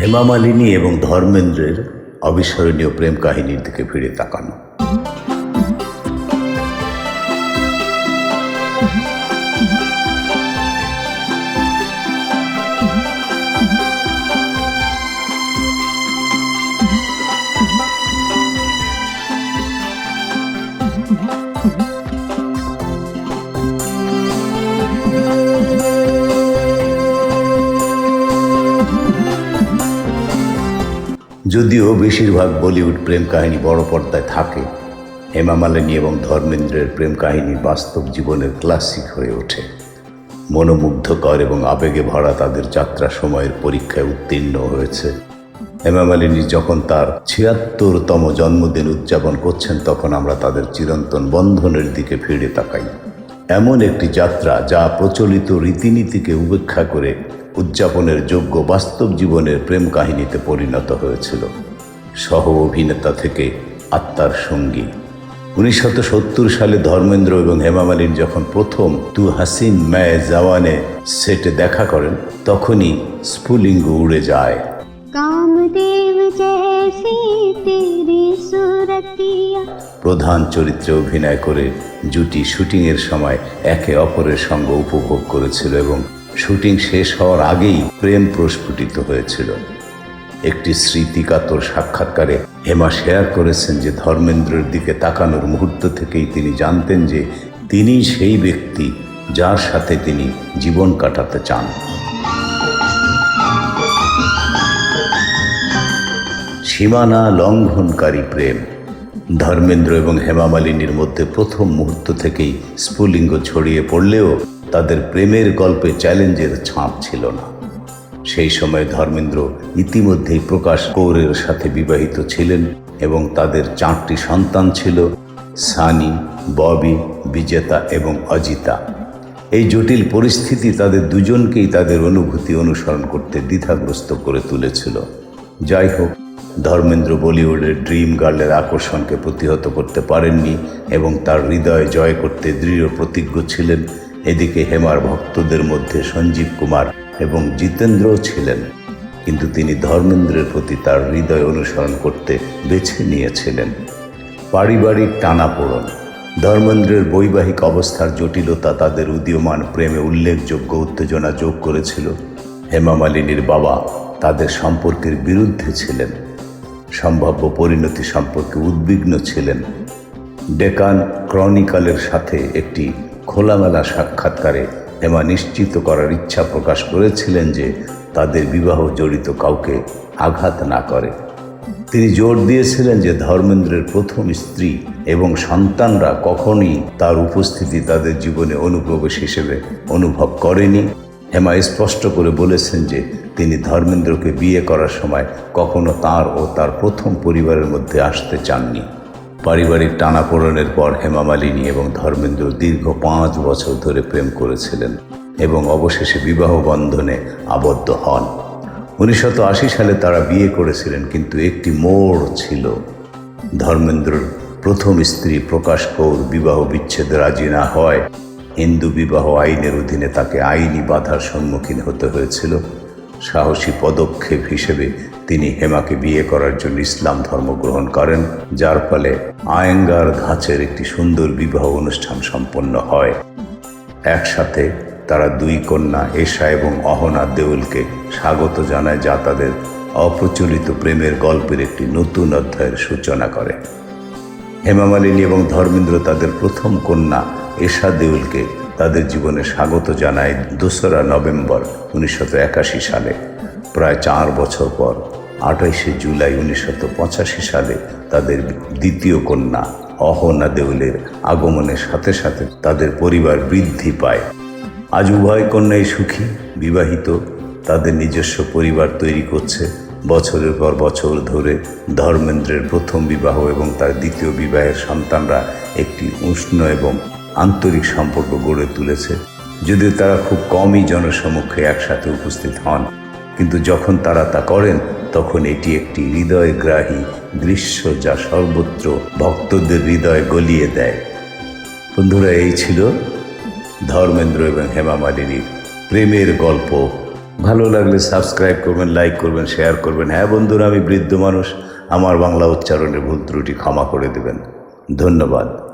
হেমা মালিনী এবং ধর্মেন্দ্রের অবিস্মরণীয় প্রেম কাহিনীর দিকে ফিরে তাকানো। যদিও বেশিরভাগ বলিউড প্রেম কাহিনী বড় পর্দায় থাকে, হেমা মালিনী এবং ধর্মেন্দ্রের প্রেম কাহিনী বাস্তব জীবনের ক্লাসিক হয়ে ওঠে। মনোমুগ্ধকর এবং আবেগে ভরা তাদের যাত্রা সময়ের পরীক্ষায় উত্তীর্ণ হয়েছে। হেমা মালিনী যখন তার ছিয়াত্তরতম জন্মদিন উদযাপন করছেন, তখন আমরা তাদের চিরন্তন বন্ধনের দিকে ফিরে তাকাই। এমন একটি যাত্রা যা প্রচলিত রীতিনীতিকে উপেক্ষা করে উদযাপনের যোগ্য বাস্তব জীবনের প্রেম কাহিনীতে পরিণত হয়েছিল। সহ অভিনেতা থেকে আত্মার সঙ্গী। উনিশশো সত্তর সালে ধর্মেন্দ্র এবং হেমামালিন যখন প্রথম তু হাসিন ম্যায় জাওয়ানে সেটে দেখা করেন তখনই স্ফুলিঙ্গ উড়ে যায়। প্রধান চরিত্রে অভিনয় করে জুটি শুটিংয়ের সময় একে অপরের সঙ্গে উপভোগ করেছিল এবং শুটিং শেষ হওয়ার আগেই প্রেম প্রস্ফুটিত হয়েছিল। একটি স্মৃতিকাতর সাক্ষাৎকারে হেমা শেয়ার করেছেন যে ধর্মেন্দ্রের দিকে তাকানোর মুহূর্ত থেকেই তিনি জানতেন যে তিনি সেই ব্যক্তি যার সাথে তিনি জীবন কাটাতে চান। সীমানা লঙ্ঘনকারী প্রেম। ধর্মেন্দ্র এবং হেমা মালিনীর মধ্যে প্রথম মুহূর্ত থেকেই স্ফুলিঙ্গ ছড়িয়ে পড়লেও তাদের প্রেমের গল্পে চ্যালেঞ্জের ছাঁপ ছিল না। সেই সময় ধর্মেন্দ্র ইতিমধ্যেই প্রকাশ কৌরের সাথে বিবাহিত ছিলেন এবং তাদের চারটি সন্তান ছিল, সানি, ববি, বিজেতা এবং অজিতা। এই জটিল পরিস্থিতি তাদের দুজনকেই তাদের অনুভূতি অনুসরণ করতে দ্বিধাগ্রস্ত করে তুলেছিল। যাই হোক, ধর্মেন্দ্র বলিউডের ড্রিম গার্লের আকর্ষণকে প্রতিহত করতে পারেননি এবং তার হৃদয় জয় করতে দৃঢ় প্রতিজ্ঞ ছিলেন এদিকে হেমার ভক্তদের মধ্যে সঞ্জীব কুমার এবং জিতেন্দ্রও ছিলেন। কিন্তু তিনি ধর্মেন্দ্রের প্রতি তার হৃদয় অনুসরণ করতে বেছে নিয়েছিলেন। পারিবারিক টানাপোড়ন, ধর্মেন্দ্রের বৈবাহিক অবস্থার জটিলতা তাদের উদীয়মান প্রেমে উল্লেখযোগ্য উত্তেজনা যোগ করেছিল। হেমা মালিনীর বাবা তাদের সম্পর্কের বিরুদ্ধে ছিলেন। সম্ভাব্য পরিণতি সম্পর্কে উদ্বিগ্ন ছিলেন। ডেকান ক্রনিকালের সাথে একটি খোলামেলা সাক্ষাৎকারে হেমা নিশ্চিত করার ইচ্ছা প্রকাশ করেছিলেন যে তাদের বিবাহ জড়িত কাউকে আঘাত না করে। তিনি জোর দিয়েছিলেন যে ধর্মেন্দ্রের প্রথম স্ত্রী এবং সন্তানরা কখনই তার উপস্থিতি তাদের জীবনে অনুপ্রবেশ হিসেবে অনুভব করেনি। হেমা স্পষ্ট করে বলেছেন যে তিনি ধর্মেন্দ্রকে বিয়ে করার সময় কখনো তার ও তার প্রথম পরিবারের মধ্যে আসতে চাননি। পারিবারিক টানাপোড়েনের পর হেমা মালিনী এবং ধর্মেন্দ্র দীর্ঘ পাঁচ বছর ধরে প্রেম করেছিলেন এবং অবশেষে বিবাহ বন্ধনে আবদ্ধ হন। উনিশশো আশি সালে তারা বিয়ে করেছিলেন, কিন্তু একটি মোড় ছিল। ধর্মেন্দ্রর প্রথম স্ত্রী প্রকাশ কৌর বিবাহ বিচ্ছেদ রাজি না হয়। হিন্দু বিবাহ আইনের অধীনে তাকে আইনি বাধার সম্মুখীন হতে হয়েছিল। সাহসী পদক্ষেপ হিসেবে তিনি হেমাকে বিয়ে করার জন্য ইসলাম ধর্ম গ্রহণ করেন, যার ফলে আয়েঙ্গার ধাঁচের একটি সুন্দর বিবাহ অনুষ্ঠান সম্পন্ন হয়। একসাথে তারা দুই কন্যা এশা এবং অহনা দেউলকে স্বাগত জানায়, যা তাদের অপ্রচলিত প্রেমের গল্পের একটি নতুন অধ্যায়ের সূচনা করে। হেমা মালিনী এবং ধর্মেন্দ্র তাদের প্রথম কন্যা এশা দেউলকে তাদের জীবনে স্বাগত জানায় দোসরা নভেম্বর উনিশশো একাশি সালে। প্রায় চার বছর পর আঠাইশে জুলাই উনিশশো পঁচাশি সালে তাদের দ্বিতীয় কন্যা অহনা দেউলের আগমনের সাথে সাথে তাদের পরিবার বৃদ্ধি পায়। আজ উভয় কন্যাই সুখী, বিবাহিত, তাদের নিজস্ব পরিবার তৈরি করছে। বছরের পর বছর ধরে ধর্মেন্দ্রের প্রথম বিবাহ এবং তার দ্বিতীয় বিবাহের সন্তানরা একটি উষ্ণ এবং আন্তরিক সম্পর্ক গড়ে তুলেছে। যদিও তারা খুব কমই জনসমক্ষে একসাথে উপস্থিত হন, কিন্তু যখন তারা তা করেন তখন এটি একটি হৃদয়গ্রাহী দৃশ্য যা সর্বত্র ভক্তদের হৃদয় গলিয়ে দেয়। বন্ধুরা, এই ছিল ধর্মেন্দ্র এবং হেমা মালিনীর প্রেমের গল্প। ভালো লাগলে সাবস্ক্রাইব করবেন, লাইক করবেন, শেয়ার করবেন। হ্যাঁ বন্ধুরা, আমি বৃদ্ধ মানুষ, আমার বাংলা উচ্চারণে ভুল ত্রুটি ক্ষমা করে দেবেন। ধন্যবাদ।